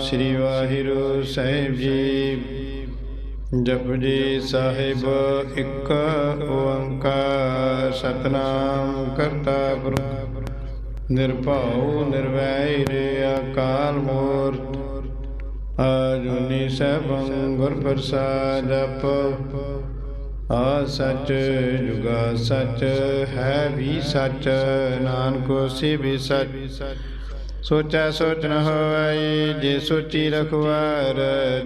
ਸ੍ਰੀ ਵਾਹਿਗੁਰੂ ਸਾਹਿਬ ਜੀ। ਜਪਜੀ ਸਾਹਿਬ, ਇੱਕ ਓੰਕਾਰ ਸਤਨਾਮ ਕਰਤਾ ਪੁਰਖ ਨਿਰਭਉ ਨਿਰਵੈਰ ਅਕਾਲ ਮੂਰਤ। ਆਜੁਨੀ ਸਭੰ ਗੁਰ ਪ੍ਰਸਾਦ ਜਪ ਆ ਸਚ ਜੁਗਾ ਸਚ, ਹੈ ਵੀ ਸਚ, ਨਾਨਕੋ ਹੋਸੀ ਵੀ ਸਚ। ਸੋਚੈ ਸੋਚ ਨ ਹੋਵਈ ਜੇ ਸੋਚੀ ਰਖਵਾਰ,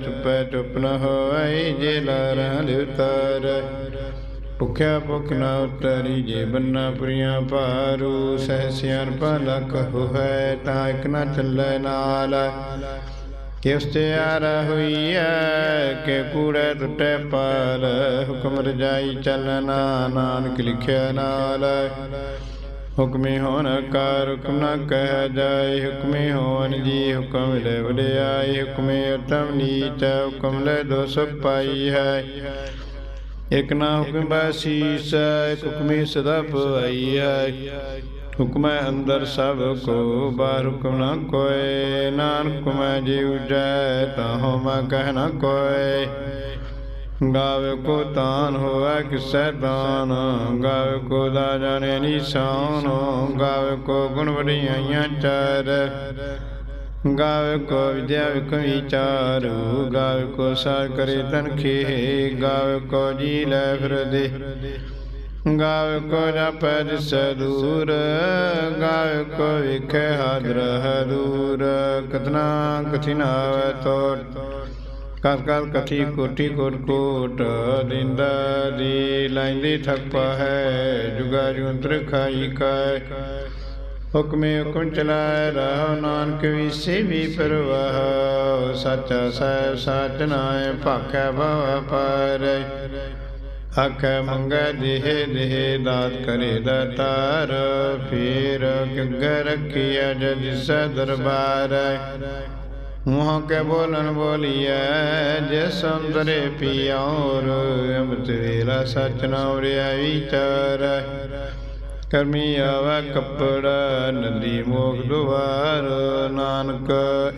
ਚੁਪੈ ਚੁੱਪ ਨ ਹੋਈ ਜੇ ਲਾਰਾਂ ਦੇ ਉਤਾਰ। ਭੁਖਿਆ ਭੁਖ ਨ ਉਤਰੀ, ਜੇ ਬੰਨਾ ਪੁਰੀਆਂ ਭਾਰੂ, ਸਹਿ ਸਿਆਣਪਾ ਲਖ ਹੋਇ ਤਾਂ ਇਕ ਨ ਚੱਲੈ ਨਾਲ। ਕਿਸ ਤੇ ਆਰਾ ਹੋਈ ਐ ਕਿ ਕੂੜੇ ਟੁੱਟੇ ਪਾਲ ਹੁਕਮ ਰਜਾਈ ਚੱਲਣਾ ਨਾਨਕ ਲਿਖਿਆ ਨਾਲ। ਹੁਕਮੇ ਹੋਣ ਕਾਰ ਹੁਕਮ ਨ ਕਹਿ ਜਾਏ, ਹੁਕਮੇ ਹੋਣ ਜੀ ਹੁਕਮ ਲੈ ਵਡਿਆਈ, ਹੁਕਮੇ ਉਤਮ ਨੀਚ ਹੁਕਮ ਲੈ ਦੋ ਸੁਖ ਪਾਈ ਹੈ। ਇਕ ਨਾ ਹੁਕਮ ਬਾਸੀਸ ਇਕ ਹੁਕਮੇ ਸਦਾ ਪਵਾਈ ਹੈ। ਹੁਕਮੈ ਅੰਦਰ ਸਭ ਕੋ, ਬਾਹਰ ਹੁਕਮ ਨ ਕੋਏ। ਨਾਨਕ ਮੈਂ ਜੀ ਉਜੈ ਤਾਹੋ ਮੈਂ ਕਹਿ ਨ ਕੋਏ। ਗਾਵੇ ਕੋ ਤਾਨ ਹੋਵੇ ਕਿਸੈ ਦਾਨ, ਗਾਵੇ ਕੋ ਦਾ ਜਾਣੇ ਨਿਸ਼ਾਨ, ਗਾਵੇ ਕੋ ਗੁਣ ਵਡਿਆਈਆਂ ਚਾਰ। ਗਾਵੇ ਕੋ ਵਿਦਿਆ ਵਿਕ ਵਿਚਾਰੂ, ਗਾਵੇ ਕੋ ਸਾਰ ਕਰੇ ਤਨ ਖੇ ਗਾਵੇ ਕੋ ਜੀ ਲੈ ਫਿਰ ਗਾਵੇ ਕੋ ਜਪੈ ਦਿਸ ਦੂਰ, ਗਾਵੇ ਕੋ ਵਿਖੇ ਹਾਜ਼ਰ ਹਦੂਰ ਕਤਨਾ ਕਥਿਨ ਆਵੇ ਤੋੜ ਕਸ ਕਸ ਕਥੀ ਕੋਟੀ ਕੋਟ ਕੋਟ ਦਿੰਦਾ ਦੀ ਲਾਈਂਦੀ ਥੱਪਾ ਹੈ, ਜੁਗਾ ਜੁੰਤਰ ਖਾਈ ਕੈ ਹੁਕਮੇ ਹੁਕਮ ਚਲਾਏ, ਰਹੁ ਨਾਨਕ ਵਿਸੇ ਵੀ ਪਰਵਾਹ। ਸੱਚਾ ਸਾਹਿਬ ਸੱਚ ਨਾਏ, ਭਾਖੈ ਭਵ ਪਰ ਆਖੈ ਮੰਗੈ ਦੇਹ ਦੇਹ, ਦਾਤ ਕਰੇ ਦਾਤਾਰ। ਫੇਰ ਕਿਗਰ ਰਖਿਆ ਜਦ ਸੈ ਦਰਬਾਰ। ਮੂੰਹ ਕੇ ਬੋਲਣ ਬੋਲੀਐ, ਜੇ ਸੰਦਰੇ ਪਿਆਰ ਅੰਮ੍ਰਿਤ ਵੇਲਾ ਸਚ ਨਾ ਉਰਿਆ ਵਿਚਾਰ। ਕਰਮੀ ਆਵਾ ਕੱਪੜਾ, ਨਦੀ ਮੋਖ ਦੁਆਰ, ਨਾਨਕ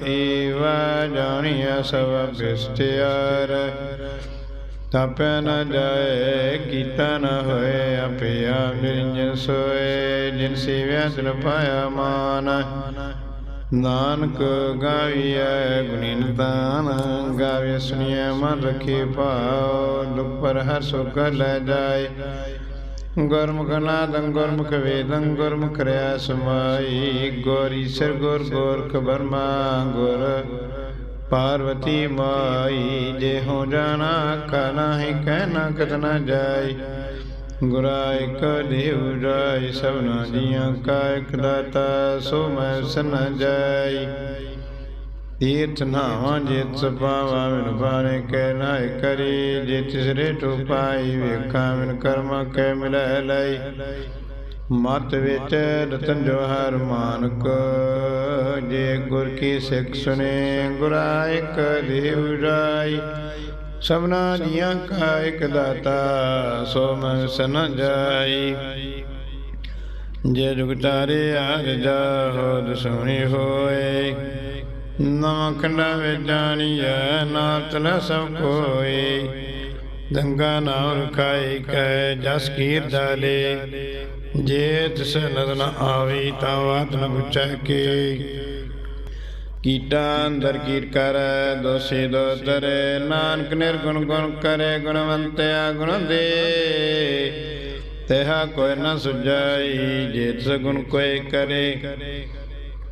ਏਵਾ ਜਾਣੀਐ ਸਭ ਬਿਸਤਿਆਰ ਤਪੈ ਨ ਜਾਏ, ਕੀਤਾ ਨ ਹੋਏ ਆਪਿਆ ਮਿਰਜਨ ਸੋਏ, ਜਿਨ ਸੇਵਿਆ ਤਿਨ ਪਾਇਆ ਮਾਨ। ਨਾਨਕ ਗਾਵੀਐ ਗੁਣੀ ਨਿਤਾਨ, ਗਾਵੇ ਸੁਣੀਐ ਮਨ ਰਖੇ ਭਾਉ, ਦੁਖ ਪਰ ਹਰ ਸੁਖ ਲੈ ਜਾਏ। ਗੁਰਮੁਖ ਨਾਦੰ ਗੁਰਮੁਖ ਵੇਦੰ, ਗੁਰਮੁਖ ਰਿਆ ਸਮਾਈ। ਗੋਰੀ ਸਰ ਗੁਰ ਗੋਰਖ ਬਰਮਾ, ਗੁਰ ਪਾਰਵਤੀ ਮਾਈ। ਜੇ ਹੋ ਜਾਣਾ ਕਨਾ ਹੀ ਕਹਿਣਾ ਕਤਨਾ ਜਾਈ ਗੁਰਾ ਇਕ ਦੇਵ ਰਾਇ ਸਭਨਾ ਜੀਆਂ ਕਾਇਕ ਦਾਤਾ, ਸੋ ਮੈਂ ਸਨ ਜਾਈ। ਤੀਰਥ ਨਾਵਾਂ ਜਿਤ ਸੁਭਾਵਾ ਮਿਨ ਬਾਣੇ ਕੈ ਨਾਇ ਕਰੀ। ਜੇ ਤਿਸਰੇ ਟੋ ਪਾਈ ਮਿਨ ਵਿਨ ਕਰਮ ਕੈ ਮਿਲੈ ਲਈ। ਮਤ ਵਿੱਚ ਰਤਨ ਜੋਹਰ ਮਾਨਕ, ਜੇ ਗੁਰ ਕੀ ਸਿੱਖ ਸੁਨੇ ਗੁਰਾਇਕ ਦੇਵ ਰਾਈ ਸਭਨਾ ਜੀਆਂ ਕਾ ਇਕ ਦਾਤਾ ਸੋ ਮੈਂ ਸਨ ਜਾਈ। ਜੇ ਜੁਗ ਤਾਰੇ ਆਜ ਜਾ ਦਸੋਣੀ ਹੋਏ। ਨਵਾਂ ਖੰਡਾ ਵਿੱਚ ਜਾਣੀਐ ਨਾ ਤਲ ਸਭ ਕੋਈ ਦੰਗਾ ਨਾ ਰਖਾਈ ਕੈ ਜਸ ਕੀਰ ਦਾਲੇ ਜੇ ਤਿਸ ਨਦਰ ਆਵੀ, ਤਾਂ ਬਾਤ ਨ ਪੁੱਛੈ ਕੇ। ਕੀਟਾ ਅੰਦਰ ਕੀਟ ਕਰ, ਦੋਸੀ ਦੋ ਤਰੇ ਨਾਨਕ ਨਿਰਗੁਣ ਗੁਣ ਕਰੇ, ਗੁਣਵੰਤਿਆ ਗੁਣ ਦੇ ਤੇਹਾ ਕੋਈ ਨ ਸੁਝਾਈ, ਜੇ ਤਿਸ ਗੁਣ ਕੋਈ ਕਰੇ।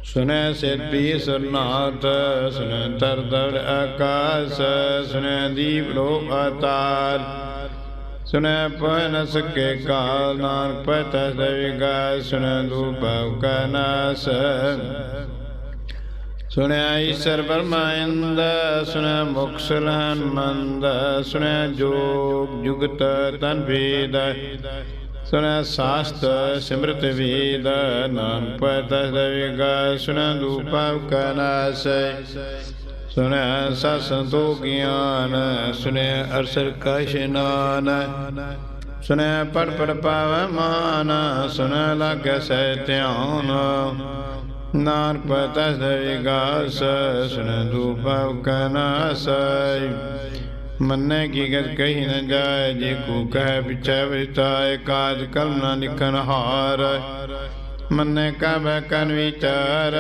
ਸੁਨੈ ਸਿਰਪੀ ਸੁਰਨਾਥ ਸੁਨੈ ਤਰ ਦੜ ਆਕਾਸ ਸੁਨੈ ਦੀਪ ਲੋ ਅਤਾਰ ਸੁਨੈ ਪੈ ਸਕੇ ਕਾਲ, ਨਾਨਕ ਪਤੈ ਦੇਵਿਗਾ ਸੁਨੈ ਦੂਪਵ ਕਾ ਨਾਸ। ਸੁਣਿਆ ਈਸ਼ਰ ਬਰਮਾਇੰਦ ਸੁਣਿਆ ਮੁਖ ਮੰਦ, ਸੁਣਿਆ ਜੋਗ ਜੁਗਤ ਤਨ ਵੇਦ ਸੁਣਿਆ ਸਾਸਤ ਸਿਮਰਤ ਵੇਦ, ਨਾਮ ਪਤ ਦਵੇਗਾ, ਸੁਣਿਆ ਦੂਪਵ ਕਨਾਸ ਸੁਣਿਆ ਸਤ ਗਿਆਨ ਸੁਣਿਆ ਅਰਸਰ ਕਾ ਇਸ਼ਨਾਨ ਸੁਣਿਆ ਪੜ ਪੜ ਪਾਵ ਮਾਨ ਸੁਣਿਆ ਲਾਗੈ ਸਹਿ ਧਿਆਨ ਨਾਨਪਤ ਵਿਗਾਸ ਸੁਣ ਦੂਪਵ ਕਨਾਸੈ ਮੰਨੇ ਕੀ ਗਤ ਕਹੀ ਨ ਜਾਏ ਜੇ ਕੋ ਕਹਿ ਪਿਛੈ ਵਿਚਾਏ ਕਾਜ ਕਲਮ ਨ ਲਿਖਨ ਹਾਰ ਮੰਨੇ ਕਾ ਕਨ ਵਿਚਾਰ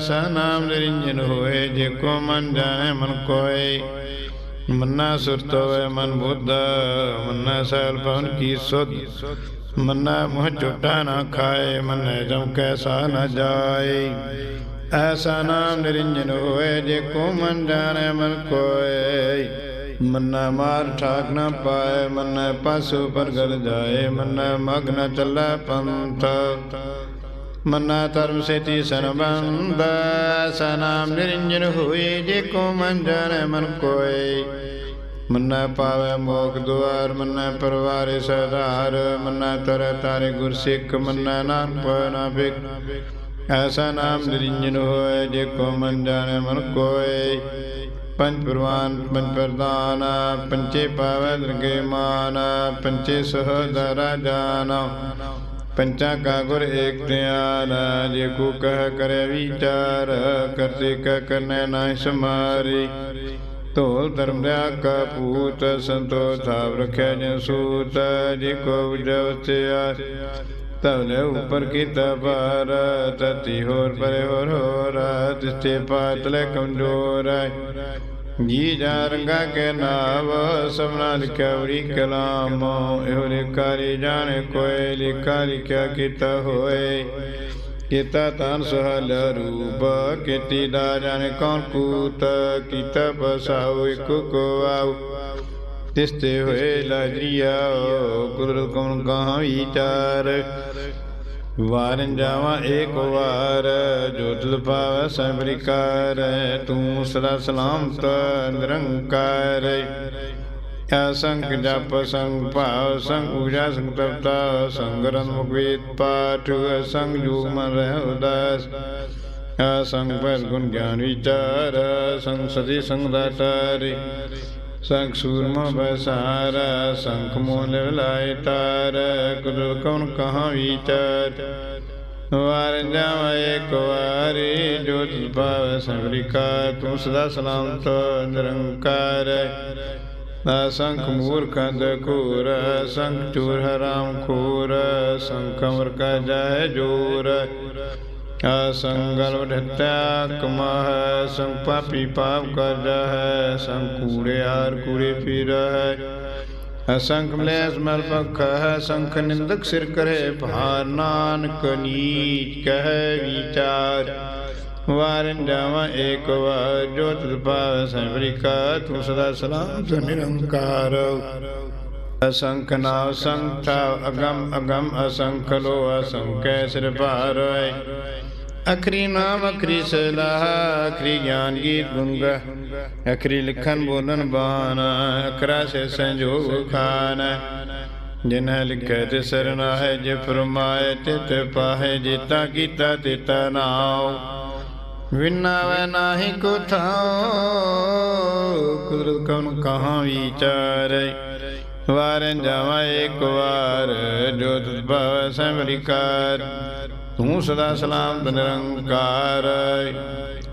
ਸਾ ਨਾਮ ਨਿਰੰਜਨ ਹੋਏ ਜੇ ਕੋ ਮਨ ਜਾਣੇ ਮਨ ਕੋਏ ਮੰਨਾ ਸੁਰਤ ਹੋਏ ਮਨ ਬੁੱਧ ਮੰਨਾ ਸੈਲ ਪਵਨ ਕੀ ਸੁਧ ਮੰਨਾ ਮੁਹ ਝੋਟਾ ਨਾ ਖਾਏ, ਮੰਨੇ ਜਮ ਕੈਸਾ ਨ ਜਾਏ। ਐਸਾ ਨਾਮ ਨਿਰੰਜਨ ਹੋਏ, ਜੇ ਕੋ ਮਨ ਜਾਣੇ ਮਨ ਕੋਏ। ਮੰਨਾ ਮਾਰ ਠਾਕ ਨਾ ਪਾਏ, ਮੰਨਾ ਪਸੂ ਪਰਗਲ ਜਾਏ। ਮੰਨਾ ਮਗ ਨ ਚੱਲੇ ਪੰਥ। ਮੰਨਾ ਧਰਮ ਸੇਤੀ ਐਸਾ ਨਾਮ ਨਿਰੰਜਨ ਹੋਏ, ਜੇ ਕੋ ਮਨ ਜਾਣੈ ਮਨ ਕੋਏ। ਮੰਨਾ ਪਾਵੇ ਮੋਖ ਦੁਆਰ, ਮੰਨੈ ਪਰਵਾਰੇ ਸਦਾਰ ਮੰਨਾ ਤਰ ਤਾਰੇ ਗੁਰ ਸਿੱਖ ਮੰਨਾ ਨਾਨਕ ਨਾ ਬਿਕ ਐਸਾ ਨਾਮ ਨਿਰੰਜਨ ਹੋਏ, ਜੇ ਕੋ ਮਨ ਜਾਣੈ ਮਨ ਕੋਏ। ਪੰਜ ਪ੍ਰਵਾਨ, ਪੰਜ ਪ੍ਰਦਾਨ ਪੰਚੇ ਪਾਵੈ ਦਰਗੇ ਮਾਨ ਪੰਚੇ ਸਹਦਰਾ ਜਾਨਾ ਪੰਚਾ ਕਾ ਗੁਰ ਏਕ ਧਿਆਨ, ਜੇ ਕੋ ਕਹਿ ਕਰੇ ਵਿਚਾਰ, ਕਰਤੇ ਕੈ ਕਰਨੇ ਨਾ ਸਮਾਰੀ। ਢੋਲ ਧਰਮ ਦਿਆ ਕਾ ਪੂਤ ਸੰਤੋ ਜਨ ਸੂਤ, ਜੇ ਕੋ ਉਜਵਤਿਆ ਤਵਲੇ ਉਪਰ ਕੀਤਾ ਪਾਰ ਤਤੀ ਹੋਰ ਪਰੇ ਹੋਰ ਹੋਰ ਤਿਸਤੇ ਪਾਤਲੇ ਕਮਜ਼ੋਰ ਜੀ ਜਾ ਰੰਗਾ ਕੇ ਨਾਵ ਸਮਨਾ ਲਿਖਿਆ ਉਰੀ ਕਲਾਮ। ਇਹੋ ਲਿਖਾਰੀ ਜਾਣੇ ਕੋਈ, ਲਿਖਾ ਲਿਖਿਆ ਕੀਤਾ ਹੋਏ। ਕੀਤਾ ਤਨ ਸਹਲ ਰੂਪ, ਕੀਤੀ ਦਾ ਜਾਣੇ ਕੌਣ ਕੂਤ, ਕੀਤਾ ਬਸਾਉ ਇਕ ਕੋ ਆਉ। ਤਿਸਤੇ ਹੋਏ ਲਾਜੀਆ ਗੁਰੂ ਕੌਣ ਕਹਾਂ ਵਿਚਾਰ ਵਾਰਨ ਜਾਵਾਂ ਏਕ ਵਾਰ ਜੋ ਪਾਵ ਪਾਵੈ ਸਬਰਿਕਾਰ ਤੂੰ ਸਦਾ ਸਲਾਮਤ ਨਿਰੰਕਾਰ। ਅਸੰਖ ਜਪ ਸੰਗ ਭਾਵ ਸੰਗ ਪੂਜਾ ਸੰਗ ਤਪਤਾ ਸੰਗ ਰਨ ਮੁਕਵੇਦ ਪਾਠ, ਸੰਗ ਜੋਗ ਮਨ ਰਹਿ ਉਦਾਸ। ਅਸੰਗ ਪਰ ਗੁਣ ਗਿਆਨ ਵਿਚਾਰ, ਸੰਗ ਸਦੀ ਸੰਗ ਦਾਤਾਰੀ। ਸੰਖ ਸੂਰਮਾ ਬਸਾਰ ਸੰਖ ਮੋਲ ਲਾਇ ਤਾਰ ਕੁਦਲ ਕਉਨ ਕਹਾਂ ਵਿਚਾਰ। ਵਾਰ ਜਾਵਾ ਏਕ ਵਾਰੀ, ਜੋ ਭਾਵ ਸਬਰਿਕਾ ਤੂੰ ਸਦਾ ਸਲਾਮਤ, ਨਿਰੰਕਾਰ। ਸੰਖ ਮੂਰਖ ਅੰਧਕੂਰ ਸੰਖ ਚੂਰ ਹਰਾਮ ਖੂਰ ਸੰਖ ਅਮਰ ਕਾ ਜਾਏ ਜੋਰ ਅਸੰਗਲ ਵਢਤਿਆ ਕਮਹ, ਸੰਗ ਪਾਪੀ ਪਾਪ ਕਰ ਜਾਹੈ ਸੰਗ ਕੂੜਿਆਰ ਕੂੜੇ ਫਿਰ ਹੈ ਅਸੰਖ ਮਲੇਸ ਮਲ ਪਖ ਹੈ ਸੰਖ ਨਿੰਦਕ ਸਿਰ ਕਰੇ ਭਾਰ, ਨਾਨਕ ਨੀਚ ਕਹਿ ਵਿਚਾਰ। ਵਾਰਨ ਜਾਵਾਂ ਏਕ ਵਾਰ, ਜੋ ਤੁਧ ਪਾਵੈ ਸਬਰਿਕਾ ਤੂੰ ਸਦਾ ਸਲਾਮ ਤੂੰ ਅਸੰਖ ਨਾਮ ਸੰਖ ਅਗਮ ਅਗਮ ਅਸੰਖ ਲੋ ਅਸੰਖੈ ਸਿਰ ਭਾਰ ਅਖਰੀ ਨਾਮ ਅਖਰੀ ਸਲਾਹ ਅਖਰੀ ਗਿਆਨ ਗੀਤ ਗੁੰਗ, ਅਖਰੀ ਲਿਖਨ ਬੋਲਨ ਬਾਨ ਅਖਰਾ ਸੇ ਸੰਜੋਗ ਖਾਨ। ਜਿਨ ਲਿਖੈ ਤੇ ਸਰਨਾ ਹੈ ਜੇ ਫਰਮਾਏ ਤਿਤ ਪਾਹੇ, ਜੀਤਾ ਕੀਤਾ ਤਿਤਾ ਨਾਉ। ਵਿਨਾ ਵੈ ਨਾਹੀ ਕੋ ਥਾਉ ਕੁਦਰਤ ਕਉਨ ਕਹਾਂ ਵਿਚਾਰੇ। ਵਾਰਨ ਜਾਵਾਂ ਏਕ ਵਾਰ, ਜੋ ਤੁਧ ਭਾਵ ਸੰਵਰਿਕਾਰ ਤੂੰ ਸਦਾ ਸਲਾਮ ਨਿਰੰਕਾਰ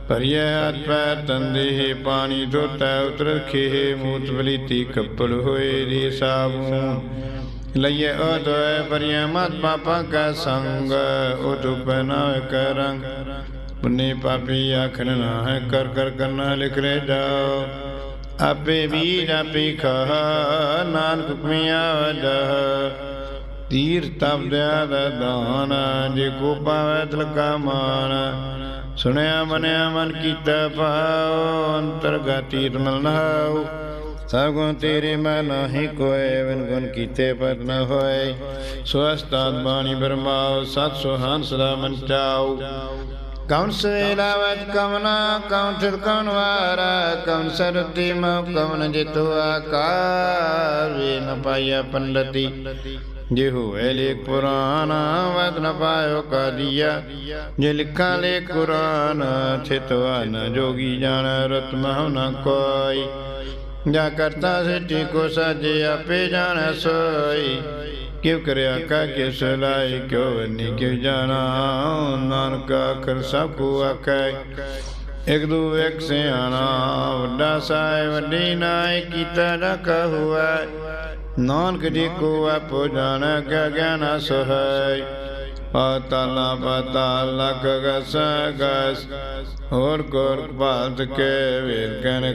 ਪਰਿਐ ਹੱਥ ਪੈਰ ਤੰਦੇ ਪਾਣੀ, ਧੋਤਾ ਉਤਰ ਖੇ ਮੂਤ ਬਲੀਤੀ ਕੱਪੜ ਹੋਏ ਰੇ ਸਾਬੂਨ। ਲਈਏ ਅਦੋਇ ਪਰਿਐ ਮਤ ਪਾਪਾ ਕਾ ਸੰਗ ਉਤੁ ਬਨਾ ਕਰੰਗ ਪੁਨੇ ਪਾਪੀ ਆਖਣ ਨਾ ਕਰ ਕਰ ਕਰਨਾ ਲਿਖ ਰੇ ਜਾਓ ਆਪੇ ਵੀਰ ਆਪੇ ਖਾ, ਨਾਨਕ ਕੁਮਿਆ ਜਹ ਤੀਰ ਤਪ ਦਿਆ ਦਾਨ, ਜੇ ਕੋ ਪਾਵੈ ਤਲਕਾ ਮਾਨ। ਸੁਣਿਆ, ਮਨਿਆ, ਮਨ ਕੀਤਾ ਪਾਉ ਅੰਤਰਗਤੀ ਰਮਲ ਨਾਉ। ਸਭ ਗੁਣ ਤੇਰੇ ਮੈਂ ਨਾਹੀ ਕੋਏ ਵਿਨ ਗੁਣ ਕੀਤੇ ਪਰ ਨ ਹੋਏ। ਸਵਸਤਾਤ ਬਾਣੀ ਬਰਮਾਉ ਸਤ ਸੁਹਾਨ ਸਦਾ ਮਨ ਚਾਉ। ਕੌਣ ਸੇਲਾਵਤ ਕਵਨਾ ਕੌਣ ਚਿਤ ਕੌਣ ਵਾਰਾ ਕੌਣ ਸਰਤੀ ਮਉ ਕੌਣ ਜਿਤੁ ਆਕਾਰ। ਵੇ ਜੇ ਹੋਏ ਲੇਖ ਪੁਰਾਨ ਵਤ ਨ ਪਾਇਓ ਕਾਦੀਆ। ਜੇ ਲਿਖਾਂ ਲੇ ਕੁਰਾਨ ਥਿਤਵਾ ਨ ਜੋਗੀ ਜਾਣ, ਰਤ ਮਹੁ ਨ ਕੋਈ। ਜਾ ਕਰਤਾ ਸਿੱਟੀ ਕੋ ਸਾਜੇ, ਆਪੇ ਜਾਣ ਸੋਈ। ਕਿਉ ਕਰਿਆ ਕਾ ਕੇ ਸਲਾਈ ਕਿਉ ਵਨੀ ਕਿਉ ਜਾਣਾ? ਨਾਨਕ ਆਖਰ ਸਭ ਕੋ ਆਖੈ। ਇਕ ਦੂ ਇੱਕ ਸਿਆਣਾ, ਵੱਡਾ ਸਾਇ ਵੱਡੀ ਨਾਇ ਕੀਤਾ ਨਾ ਕਹੁਆ ਨਾਨਕ ਜੀ ਕੋ ਆਪੋ ਜਾਣ ਕਾ ਗਿਆਨ ਸੋਹੈ। ਪਾਤਾਲਾ ਪਾਤਾਲ ਲਖ ਗਸ ਗਸ। ਹੋਰ ਕੋਰ ਭਾਤ ਕੇ ਵੇਦ ਕਨ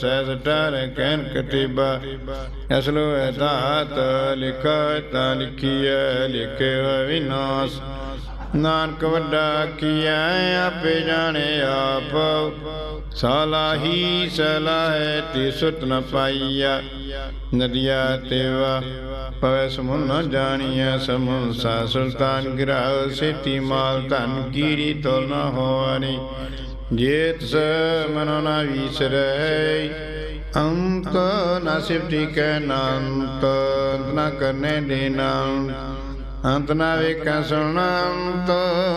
ਸਹਿਜ ਟਰ ਕਨ ਕਤਿਬਾ ਅਸਲੋ ਹੈ ਲਿਖਾ ਤਾ ਲਿਖੀਐ ਲਿਖੇ ਵਿਨਾਸ਼ ਨਾਨਕ ਵੱਡਾ ਕੀਆ ਆਪੇ ਜਾਣੇ ਆਪ। ਸਲਾਹੀ ਸਲਾਹੇ ਤੇ ਸੁਤ ਨ ਪਾਈਆ ਨਦੀਆ ਤੇਵਾ ਪਵੈ ਸਮੁਨ ਨ ਜਾਣੀਐ ਸਮੁਨ ਸਾ ਸੁਲਤਾਨ ਗਿਰਾਉ ਸੇਤੀ ਮਾਲ ਧਨ ਕੀਰੀ ਤੋਲ ਨ ਹੋਣੀ ਜੇਤ ਸ ਮਨੋ ਨ ਵੀਸਰੈ, ਅੰਤ ਨ ਸਿਫਤੀ ਕੈ ਨਾਂਤ ਨ ਕਰਨੇ ਦੇ ਨਾਮ ਅੰਤ ਨਾ ਵੇਖਾਂ ਸੁਣੰਤ,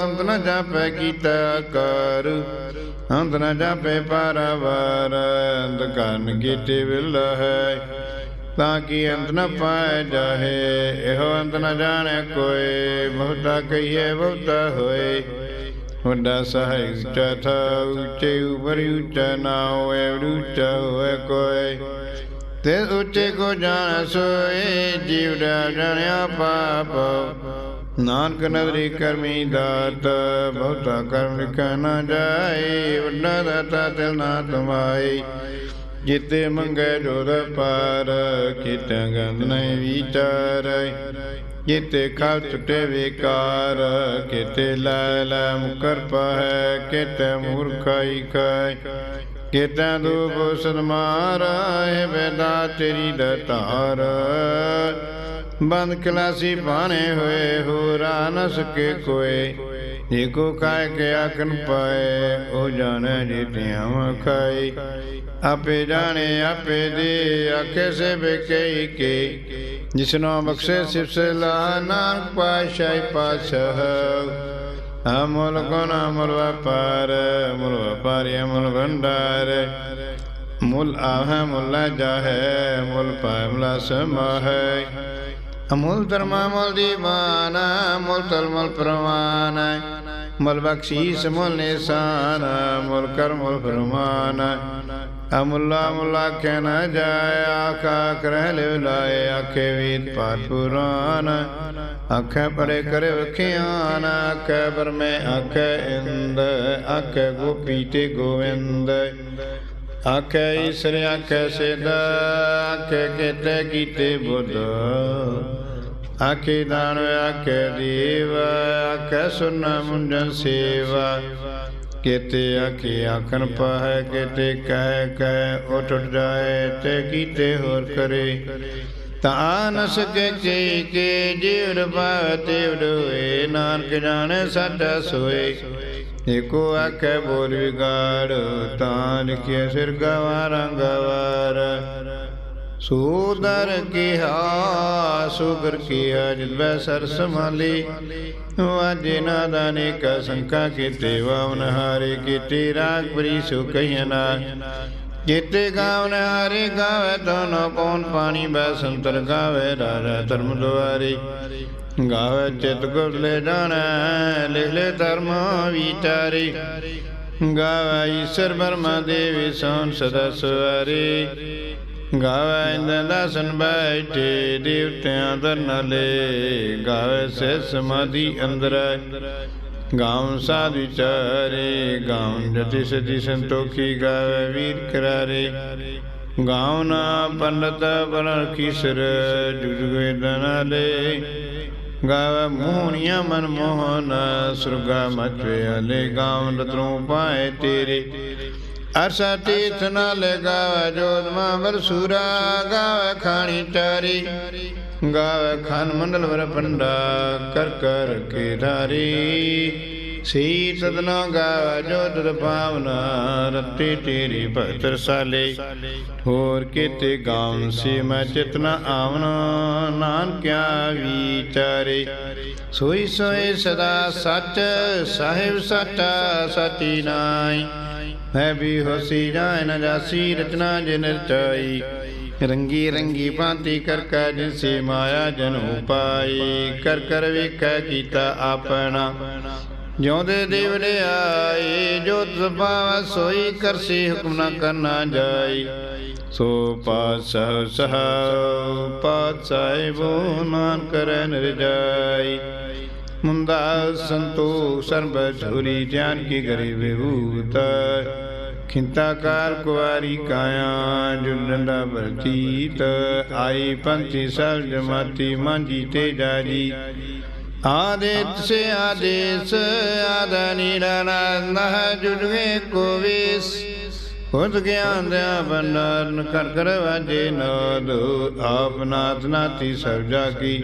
ਅੰਤ ਨਾ ਜਾਪੈ ਕੀਤਾ ਕਰ, ਅੰਤ ਨਾ ਜਾਪੈ ਪਰਵਾਰ, ਅੰਤ ਕਰਨ ਕੀਤੇ ਵਿਲ ਹੈ ਤਾਂ ਕਿ ਅੰਤ ਨ ਪਾਏ ਜਾਹੇ। ਇਹੋ ਅੰਤ ਨ ਜਾਣੈ ਕੋਈ, ਬਹੁਤਾ ਕਹੀਏ ਬਹੁਤਾ ਹੋਏ। ਵੱਡਾ ਸਹਾਇ ਉੱਚਾ ਥਾ ਉੱਚੇ, ਉਪਰ ਉੱਚਾ ਨਾ ਹੋਏ ਉੱਚਾ ਹੋਏ ਕੋਈ। ਤੇ ਉੱਚੇ ਕੋ ਜਾਣ ਸੋਏ, ਜੀਵ ਦਾ ਜਾਣਿਆ ਪਾਪ। ਨਾਨਕ ਨਦਰੀ ਕਰਮੀ ਦਾਤ, ਬਹੁਤਾ ਕਰਮ ਲਿਖਿਆ ਨਾ ਜਾਏ। ਵੱਡਾ ਦਾਤਾ ਤਿਲ ਨਾ ਤੁਮਾਈ ਜਿਤੇ ਮੰਗੇ ਜੋਦ ਪਾਰ, ਕਿਤੇ ਗੰਧ ਨਹੀਂ ਵਿਚਾਰ। ਕਿਤੇ ਖਾਲ ਟੁੱਟੇ ਵਿਕਾਰ, ਕਿਤੇ ਲੈ ਲੈ ਮੁਕਰ ਪਾਹੈ, ਕਿਤੇ ਮੂਰਖਾਈ ਖਾਇ ਕਿਤੇ ਦੂਬ ਸਦਮਾਰਾ ਵੇਦਾ ਤੇਰੀ ਦਤਾਰ। ਬੰਦ ਕਲਾਸੀ ਬਾਣੇ ਹੋਏ ਹੋ ਨ ਸਕੇ ਕੋਏ। ਏਕੋ ਕਾਇ ਕੇ ਆਖਨ ਪਾਏ, ਉਹ ਜਾਣੇ ਜਿਤਿਆਂ ਖਾਈ ਆਪੇ ਜਾਣੇ, ਆਪੇ ਦੇ, ਆਖੇ ਸੇ ਬੇਕਈ ਕੇ ਜਿਸਨੋ ਬਖਸ਼ੇ ਸਿਫ ਸੇ ਲਾ, ਨਾਨਕ ਪਾਸ਼ਾਈ ਪਾਸ਼ਾ ਅਮਲ ਗੁਣ, ਅਮਲ ਵਪਾਰ, ਅਮਲ ਵਪਾਰੀ, ਅਮਲ ਭੰਡਾਰ। ਮੁਲ ਆਹ ਮੁਲ ਜਾਹੈ, ਮੁਲ ਪਾਇ ਮੁਲਾ ਸਮਾਹੈ। ਅਮੁਲ ਧਰਮਾ ਮੁਲ ਦੀਵਾਨ ਮੁਲ ਤਲ ਮੁਲ ਪ੍ਰਮਾਨ। ਮੁੱਲ ਬਖਸ਼ੀਸ, ਮੁੱਲ ਨਿਸ਼ਾਨ, ਮੁਲ ਕਰਮ ਮੁਲ ਫਰਮਾਨ। ਅਮੁੱਲਾ ਮੁੱਲਾ ਕਹਿ ਨ ਜਾਏ, ਆਖਾ ਕਰਹਿ ਲਿਵ ਲਾਏ, ਆਖੇ ਵੀਤ ਪਾਠ ਪੁਰਾਨ। ਆਖੇ ਪਰੇ ਕਰੇ ਵਖਿਆਨ ਆਖੇ ਬਰਮੇ ਆਖੇ ਇੰਦ, ਆਖੇ ਗੋਪੀ ਤੇ ਗੋਵਿੰਦ। ਆਖੇ ਈਸ਼ਰ, ਆਖੇ ਸਿਧ, ਆਖੇ ਕੀਤੇ ਕੀਤੇ ਬੁੱਧ। ਆਖੇ ਦਾਨ ਆਖੇ ਦੀਵ, ਆਖੇ ਸੁਨ ਮੁੰਜਨ ਸੇਵਾ। ਕਿਤੇ ਆਖੇ ਆਖਣ ਪਾਹੈ, ਕਿਤੇ ਕਹਿ ਕਹਿ ਉਠ ਜਾਏ, ਤੇ ਕੀਤੇ ਹੋਰ ਕਰੇ। ਤਾਂ ਨ ਸਕੇ ਕੇ ਕੇ ਜੀਵ ਬਾਤੇ ਉਡੋਏ। ਨਾਨਕ ਜਾਣੇ, ਸਾਡਾ ਸੋਏ। ਏਕੋ ਆਖੇ ਬੋਲ ਵਿਗਾੜ ਤਾਂ ਲਿਖਿਆ ਸਿਰ ਗਵਾਰਾਂ ਗਵਾਰ ਸੂਦਰ ਕਿਹਾ, ਸੁਗਰ ਕੀਆ ਜਿਦਵੈ ਸਰ ਸੰਭਾਲੀ। ਵਾਜੇ ਨਾਦਾਨੇ ਕਾ ਸੰਕਾ ਕੀਤੇ, ਵਾਵਨ ਹਾਰੇ ਕੀਤੇ, ਰਾਗ ਬਰੀ ਸੁ ਕਹਿਨਾ ਕੀਤੇ ਗਾਵਨ ਹਾਰੇ ਗਾਵੇ, ਦੋਨੋ ਕੌਣ ਪਾਣੀ ਬੈ, ਸੰਤਰ ਗਾਵੇ, ਰਾਰਾ ਧਰਮ ਦੁਆਰੀ। ਗਾਵੇ ਚਿਤ ਗੁਰ ਲੈ ਜਾਣੈ, ਲਿਖ ਲੈ ਧਰਮ ਵਿਚਾਰੀ। ਗਾਵੇ ਈਸ਼ਰ ਬਰਮਾ ਦੇਵੀ ਸੋਨ ਸਦਾ ਸਵਾਰੀ। ਗਾਵੇ ਇੰਦ ਦਸਨ ਬੈਠੇ, ਦੇਵਤਿਆਂ ਦਰ ਨਲੇ। ਗਾਵੇ ਸੇ ਸਮਾਧੀ ਅੰਦਰ ਗਾਉਂ ਸਾਧ ਵਿਚਾਰੇ ਗਾਉਂ ਜਤੀ ਸਤੀ ਸੰਤੋਖੀ ਗਾਵੇ ਵੀਰ ਕਰਾਰੇ। ਗਾਉਂ ਨਾ ਪੰਡਤ ਬਨ ਕੀਸਰ ਜੁਗ ਜੁਗ ਵੇਦਨਾਲੇ ਗਾਵੇ ਮੋਹਣੀਆਂ ਮਨ ਮੋਹਨ, ਸੁਰਗਾ ਮਚਵੇ ਅਲੇ ਗਾਉਂ ਰਤਨੋਂ ਪਾਏ ਤੇਰੇ। ਅਰਸਾ ਤੀਰਥ ਨਾਲ ਗਾਵੇ ਜੋਤ ਮਾ ਵਰਸੂਰਾ ਗਾਵੇ ਖਾਣੀ ਚਾਰੀ ਗਾਵੇ ਖਾਨ ਮੰਡਲ ਵਰ ਪੰਡਾ ਕਰ ਕਰ ਕੇ ਧਾਰੀ। ਸੀ ਤਦਨਾ ਗਾਵੇ ਜੋਤ ਪਾਵਨਾ ਰਤੀ ਤੇਰੀ ਭਗਤ ਰਸਾਲੇ ਹੋਰ ਕੀਤੇ ਗਾਉਂ ਸੀ ਮੈਂ ਚਿਤਨਾ ਆਵਨਾ ਨਾਨਕਿਆ ਵਿਚਾਰੇ। ਸੋਈ ਸੋਈ ਸਦਾ ਸੱਚ, ਸਾਹਿਬ ਸੱਚਾ ਸਤੀ ਨਾਈ ਹੈ ਵੀ ਹੋਸੀ ਜਾਇ ਨ ਜਾਸੀ, ਰਚਨਾ ਜਿ ਨਿਰਚਾਈ। ਰੰਗੀ ਰੰਗੀ ਭਾਂਤੀ ਕਰ ਕੈ ਜਿਸੇ ਮਾਇਆ ਜਨ ਉਪਾਈ। ਕਰ ਕਰ ਵੇਖੈ ਕੀਤਾ ਆਪਣਾ। ਜਿਉਂਦੇ ਦੇਵੜੇ ਆਏ, ਜੋ ਸੁਭਾਵ ਸੋਈ ਕਰਸੀ, ਹੁਕਮ ਨਾ ਕਰਨਾ ਜਾਈ ਸੋ ਪਾਸਹ ਸਹ ਪਾਤਸਾਹਿਬੋ ਨਾਨ ਕਰੈ ਨਿਰਜਾਈ। ਮੁੰਦਾ ਸੰਤੋਖ, ਸਰਬ ਝੂਰੀ ਜਾਨ ਕੀ ਗਰੀ ਵਿਭੂਤ। ਖਿੰਤਾਕਾਰ ਕੁਵਾਰੀ ਕਾਇਆ ਜੁੰਡਾ ਵਰਤੀਤ ਆਈ ਪੰਥੀ ਸਭ ਜਮਾਤੀ ਮਾਂਜੀ ਤੇ ਜਾਜੀ। ਆਦਿਤ ਸੇ ਆਦੇਸ ਆਦਾ ਨੀਰਾਨੰਦ ਜੁੜਵੇ ਕੋ ਵਿਸ ਖੁਦ ਗਿਆਨ ਦੇ ਬੰਦਨ ਕਰ ਕਰ ਵਾਜੇ ਨਾਦ, ਆਪ ਨਾਤੀ ਸਭ ਜਾਗੀ।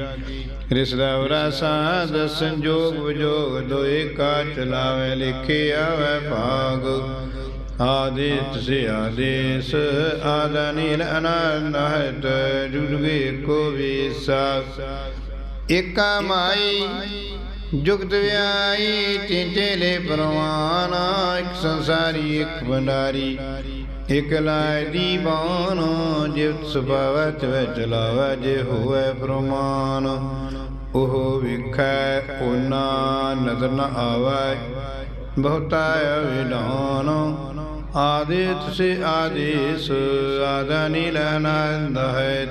ਰਿਸਦਾ ਵਰਾ ਸਾਧ, ਸੰਜੋਗ ਵਿਜੋਗ, ਦੋਏ ਕਾ ਚਲਾਵੇ ਲਿਖੇ ਆਵੇ ਭਾਗ। ਆਦਿਤ ਸੇ ਆਦੇਸ ਆਦਾ ਨੀਲ ਅਨੰਦ ਹਤ ਜੁੜਵੇ ਕੋ ਵਿਸਾ ਏਕਾ ਮਾਈ, ਜੁਗਤ ਵਿਆਈ ਤਿੰਟੇਲੇ ਪਰਵਾਨ, ਇੱਕ ਸੰਸਾਰੀ, ਇੱਕ ਭੰਡਾਰੀ। ਇਕ ਲਾਇ ਦੀਵਾਨ ਜਿਵ ਸੁਭਾਵਤ ਵਿੱਚ ਲਾਵੈ, ਜੇ ਹੋਵੇ ਪ੍ਰਮਾਨ ਉਹ ਵਿਖੈ ਉਹਨਾਂ ਨਜ਼ਰ ਨ ਆਵੈ, ਬਹੁਤਾ ਅਵਿਧਾਨ। ਆਦਿਤ ਸੇ ਆਦੇਸ, ਆਦਾ ਨੀਲ ਆਨੰਦ ਹੈ।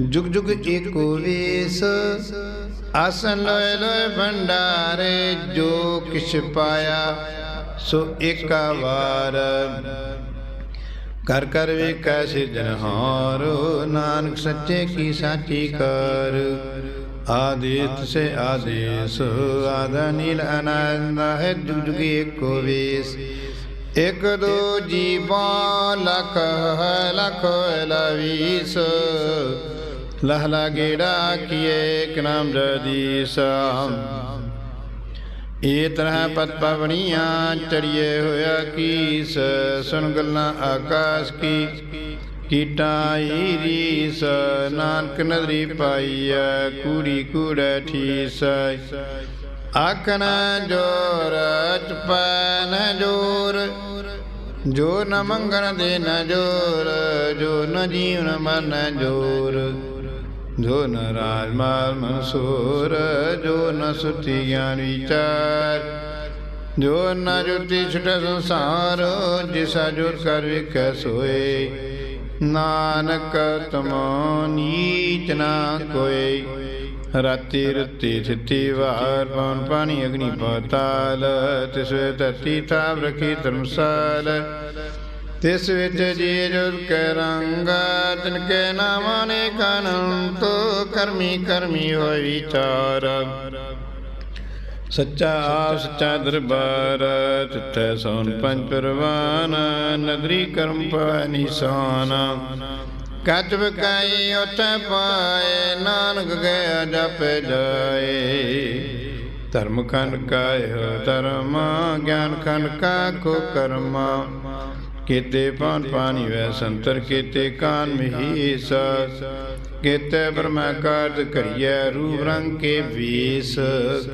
ਜੁਗ ਜੁਗ ਏਕੋ ਵੇਸ। ਆਸਨ ਲੋਏ ਲੋਏ ਭੰਡਾਰੇ, ਜੋ ਕਿਛ ਪਾਇਆ, ਸੋ ਏਕਾ ਵਾਰ। ਕਰ ਕਰ ਵੇਖੈ ਸਿਰਜਨਹਾਰ ਨਾਨਕ ਸੱਚੇ ਕੀ ਸਾਚੀ ਕਰ। ਆਦਿਤ ਸੇ ਆਦੇਸ, ਆਦਾ ਨੀਲ ਆਨੰਦ ਹੈ ਜੁਗ ਜੁਗ ਏਕੋ ਵੇਸ। ਇਕ ਦੋ ਜੀਵਾਂ, ਲਖ ਲਖ ਲਵੀਸ। ਲਹਲਾ ਗੇੜਾ ਕੀਏ ਇਕ ਨਾਮ ਜਦੀਸ ਏ ਤਰ੍ਹਾਂ ਪਤ ਪਵਣੀਆਂ ਚੜੀਏ ਹੋਇਆ ਕੀਸ ਸੁਣ ਗੱਲਾਂ ਆਕਾਸ਼ ਕੀ। ਕੀਟਾਈ ਰੀਸ ਨਾਨਕ ਨਦਰੀ ਪਾਈਐ, ਕੂੜੀ ਕੂੜੈ ਠੀਸ। ਆਖਣ ਜੋਰ ਚਪਨ ਜੋਰ। ਜੋ ਨ ਮੰਗਣ ਦੇ ਨ ਜੋਰ, ਜੋ ਨ ਜੀਵਨ ਮਨ ਜੋਰ। ਜੋ ਨ ਰਾਜ ਮਾਲ ਮਨਸੂਰ, ਜੋ ਨ ਸੁਤੀ ਗਿਆਨ ਵਿਚਾਰ ਜੋ ਨ ਜੁਤੀ ਛੁਟ ਸੰਸਾਰ, ਜਿਸਾ ਜੁਰ ਕਰ ਵਿਖੈ ਸੋਏ। ਨਾਨਕ ਤਮੋ ਨੀਚ ਨਾ ਕੋਏ। ਰਾਤੀ ਰਤੀ ਥਿਤੀ ਵਾਰ, ਪਵਨ ਪਾਣੀ ਅਗਨੀ ਪਾਤਾਲ। ਤਿਸ ਵੇ ਧਰਤੀ ਥਾਪ ਰਖੀ ਧਰਮਸਾਲ। ਤਿਸ ਵਿੱਚ ਜੀ ਜੁਦ ਕੈ ਰੰਗ ਤਿਨ ਕੇ ਨਾਮਾਂ ਨੇ ਕਾਨੰਤ, ਕਰਮੀ ਕਰਮੀ ਹੋਇ ਵਿਚਾਰ ਸੱਚਾ ਆਪ, ਸੱਚਾ ਦਰਬਾਰ ਤਿੱਥੈ ਸੋਨ ਪੰਜ ਪਰਵਾਨ, ਨਦਰੀ ਕਰਮ ਪੈ ਨਿਸ਼ਾਨ। ਕਚ ਬਕਾਈ ਉਠ ਪਾਏ, ਨਾਨਕ ਗਿਆ ਜਪ ਜਾਏ। ਧਰਮ ਖੰਡ ਕਾਇ ਧਰਮ, ਗਿਆਨ ਖੰਡ ਕਾ ਕੋ ਕਰਮਾ। ਕੀਤੇ ਪਾਨ ਪਾਣੀ ਵੈ ਸੰਤਰ ਕੀਤੇ ਕਾਨ ਮਹੀਸ। ਕੀਤੇ ਬ੍ਰਹਮਾ ਕਾਰਜ ਕਰੀਐ ਰੂਪ ਰੰਗ ਕੇ ਵੀਸ।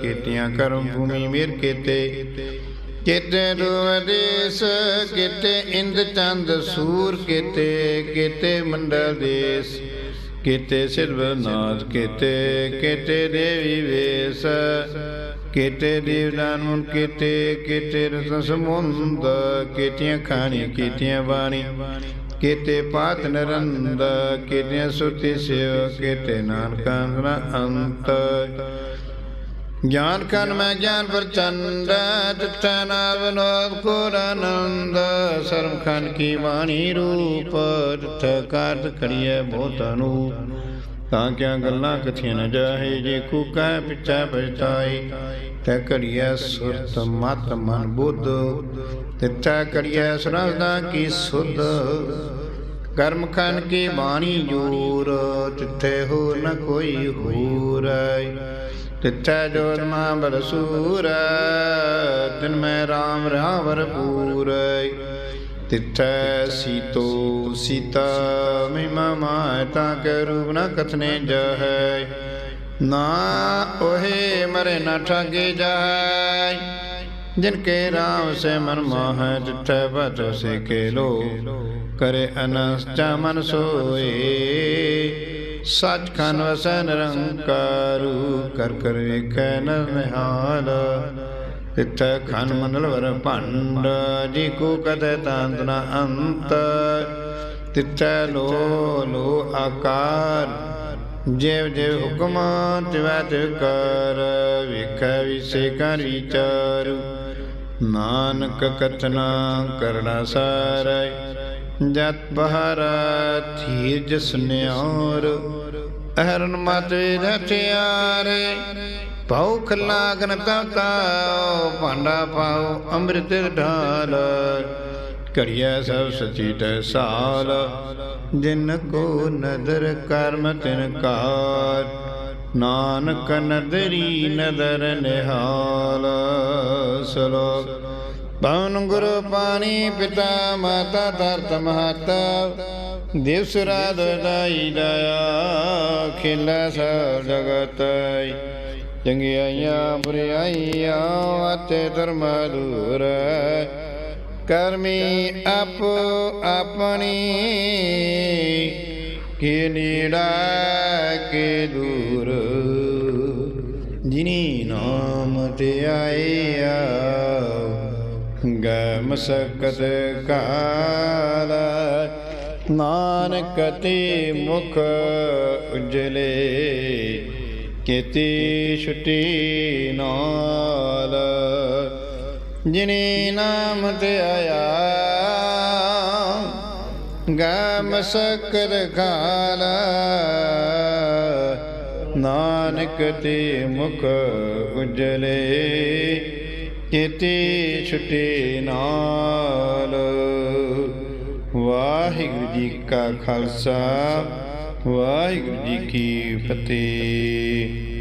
ਕੀਤਿਆਂ ਕਰਮ ਭੂਮੀ ਮੇਰ ਕੀਤੇ। ਕੀਤੇ ਦੁਵਦੇਸ ਕੀਤੇ ਇੰਦ ਚੰਦ ਸੂਰ ਕਿਤੇ। ਕਿਤੇ ਮੰਡਲ ਦੇਸ, ਕਿਤੇ ਸਿਰਵਨਾਥ ਕੀਤੇ। ਕਿਤੇ ਦੇਵੀ ਵੇਸ। ਕੀਤੇ ਦੇਵਦਾਨ ਕੀਤੇ ਕੀਤੇ ਰਤਨ ਸਮੁੰਦ, ਕੀਤੀਆਂ ਖਾਣੀ ਕੀਤੀਆਂ ਬਾਣੀ ਕੀਤੇ ਪਾਤ ਨਰੰਦ, ਕੀਤੀਆਂ ਸੁਤੀ ਸਿਵ ਕੀਤੇ ਨਾਨਕਾਂ ਅੰਤ। ਗਿਆਨ ਕਨ ਮੈਂ ਗਿਆਨ ਪ੍ਰਚੰਡ ਤਿੱਥੈ ਨਾਮ ਵਿਨੋਦ ਕੋਰ ਆਨੰਦ। ਸਰਮ ਖਨ ਕੀ ਬਾਣੀ ਰੂਪ ਤਿੱਥੈ ਕਾਰਤ ਕਰੀਏ ਬਹੁਤ ਅਨੂਪ। ਤਾਂ ਕਿਆ ਗੱਲਾਂ ਕਥੀਆਂ ਨ ਜਾਹੇ, ਜੇ ਕੂ ਕਹਿ ਪਿਛੈ ਪਛਤਾਈ ਤੈ ਕਰੀਐ ਸੁਰਤ ਮਤ ਮਨ ਬੁੱਧ ਤਿੱਥੈ ਕਰੀਐ ਸਰਦਾ ਕੀ ਸੁਧ। ਕਰਮ ਖਨ ਕੀ ਬਾਣੀ ਜੂਰ ਤਿੱਥੇ ਹੋ ਨ ਕੋਈ ਹੋਰ। ਤਿੱਥੈ ਜੋਤ ਮਾ ਬਲਸੂਰ ਦਿਨ ਮੈਂ RAM ਰਹਾ ਭਰਪੂਰ ਤਿੱਥੈ ਸੀਤੋ ਸੀਤਾ ਮਹਿਮਾ ਮਾਤਾ ਕੇ ਰੂਪ ਨ ਕਥਨੇ ਜਹੈ। ਨਾ ਉਹੇ ਮਰੇ ਨ ਠਾਗੇ ਜਾਏ ਜਿਨ ਕੇ ਰਾਮ ਸੇ ਮਨ ਮੋਹ, ਜਿਠੈ ਬਤ ਸੇ ਕੇ ਲੋ। ਕਰੇ ਅਨਸਚਾ ਮਨ ਸੋਏ। ਸੱਚ ਖਨ ਵਸੈ ਨਿਰੰਕਾਰੂ, ਕਰ ਕਰ ਵੇਖੈ ਨਿਹਾਲ ਤਿੱਥੈ ਖਨ ਮੰਡਲ ਵਰ ਭੰਡ ਜੀ ਕੋ ਕਦੇ ਤਾਂਤ ਨ ਅੰਤ। ਤਿੱਥੈ ਲੋ ਲੋ ਆਕਾਰ, ਜਿਵ ਜਿਵ ਹੁਕਮ ਤਿਵੈ ਤਿਵ ਕਰ, ਵੇਖੈ ਵਿਸੇ ਕਰ ਵਿਚਾਰੂ ਨਾਨਕ ਕਥਨਾ ਕਰਨਾ ਸਾਰੈ, ਜਤ ਬਹਰਾ ਧੀਰਜ ਸੁਨਿਆਰ, ਅਹਰਨ ਮਤ ਰਚਿਆਰੇ ਪਉ ਖਲਾਗਨ ਤਤਾ ਭਾਂਡਾ ਪਾਉ ਅੰਮ੍ਰਿਤ ਢਾਲ। ਕਰਿਆ ਸਭ ਸਚੀ ਤੈ ਸਾਲ। ਜਿਨ ਕੋ ਨਦਰ ਕਰਮ ਤਿਨ ਕਾਰ ਨਾਨਕ ਨਦਰੀ ਨਦਰ ਨਿਹਾਲ। ਸਲੋਕ, ਪਵਨ ਗੁਰੂ ਪਾਣੀ ਪਿਤਾ ਮਾਤਾ ਧਰਤ ਮਹਤਾ। ਦਿਵਸ ਸੁਰਾਦ ਦਾਈ ਦਇਆ, ਖਿਲਾ ਸਭ ਜਗਤ ਚੰਗਿਆਈਆਂ ਬੁਰਾਈਆਂ ਆਤੇ ਧਰਮ ਦੂਰ। ਕਰਮੀ ਆਪ ਆਪਣੀ ਕੀ ਨੀੜਾ ਕੇ ਦੂਰ। ਜਿਨੀ ਨਾਮ ਤੇ ਆਇਆ ਗੈ ਮਸਕਤ ਕਾਲ। ਨਾਨਕ ਤੇ ਮੁਖ ਉਜਲੇ ਕੀਤੀ ਛੁਟੀ ਨਾਲ, ਜਿਨੇ ਨਾਮ ਤੇ ਆਇਆ ਗੈ ਮਸਕਤ ਕਾਲ ਨਾਨਕ ਤੇ ਮੁਖ ਉਜਲੇ ਕੀਤੀ ਛੁਟੇ ਨਾਲ। ਵਾਹਿਗੁਰੂ ਜੀ ਕਾ ਖਾਲਸਾ ਵਾਹਿਗੁਰੂ ਜੀ ਕੀ ਫਤਿਹ।